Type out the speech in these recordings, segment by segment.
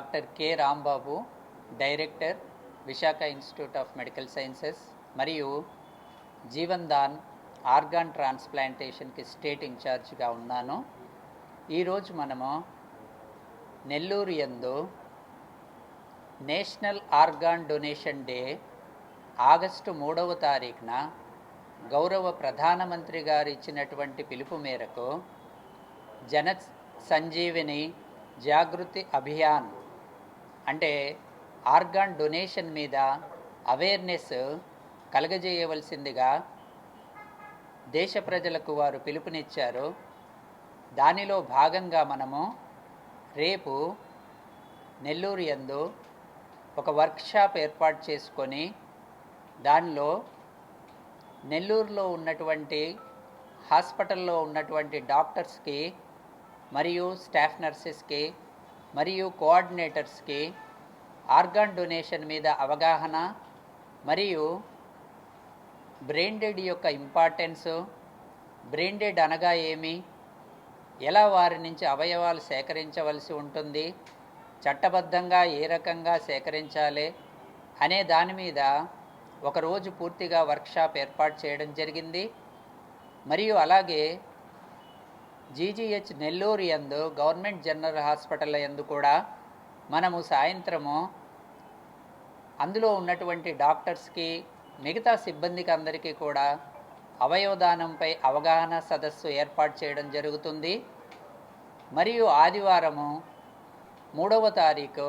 Doctor K Rambabu director Visakha institute of medical sciences మరియు Jeevan Dan organ ట్రాన్స్ప్లాంటేషన్కి state ఇన్ఛార్జ్గా ఉన్నాను. ఈరోజు మనము నెల్లూరు యందు national organ donation day August మూడవ తారీఖున గౌరవ ప్రధానమంత్రి గారు ఇచ్చినటువంటి పిలుపు మేరకు జన సంజీవిని జాగృతి అభియాన్ అంటే ఆర్గాన్ డొనేషన్ మీద అవేర్నెస్ కలగజేయవలసిందిగా దేశ ప్రజలకు వారు పిలుపునిచ్చారు. దానిలో భాగంగా మనము రేపు నెల్లూరు యందు ఒక వర్క్షాప్ ఏర్పాటు చేసుకొని దానిలో నెల్లూరులో ఉన్నటువంటి హాస్పిటల్లో ఉన్నటువంటి డాక్టర్స్కి మరియు స్టాఫ్ నర్సెస్కి మరియు కోఆర్డినేటర్స్కి ఆర్గాన్ డొనేషన్ మీద అవగాహన మరియు బ్రెయిన్ డెడ్ యొక్క ఇంపార్టెన్స్ బ్రెయిన్ డెడ్ అనగా ఏమి ఎలా వారి నుంచి అవయవాలు సేకరించవలసి ఉంటుంది చట్టబద్ధంగా ఏ రకంగా సేకరించాలి అనే దాని మీద ఒకరోజు పూర్తిగా వర్క్షాప్ ఏర్పాటు చేయడం జరిగింది. మరియు అలాగే జీజీహెచ్ నెల్లూరు యందు గవర్నమెంట్ జనరల్ హాస్పిటల్ యందు కూడా మనము సాయంత్రము అందులో ఉన్నటువంటి డాక్టర్స్కి మిగతా సిబ్బందికి అందరికీ కూడా అవయవదానంపై అవగాహన సదస్సు ఏర్పాటు చేయడం జరుగుతుంది. మరియు ఆదివారము మూడవ తారీఖు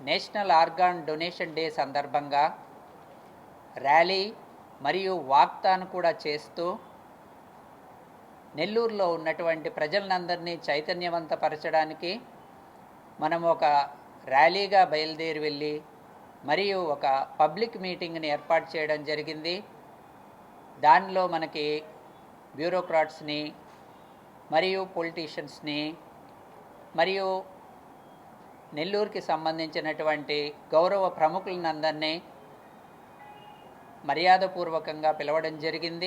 నేషనల్ ఆర్గాన్ డొనేషన్ డే సందర్భంగా ర్యాలీ మరియు వాక్తాన్ కూడా చేస్తూ నెల్లూరులో ఉన్నటువంటి ప్రజలందరినీ చైతన్యవంతపరచడానికి మనం ఒక ర్యాలీగా బయలుదేరి వెళ్ళి మరియు ఒక పబ్లిక్ మీటింగ్ని ఏర్పాటు చేయడం జరిగింది. దానిలో మనకి బ్యూరోక్రాట్స్ని మరియు పొలిటీషియన్స్ని మరియు నెల్లూరుకి సంబంధించినటువంటి గౌరవ ప్రముఖులందరినీ మర్యాదపూర్వకంగా పిలవడం జరిగింది.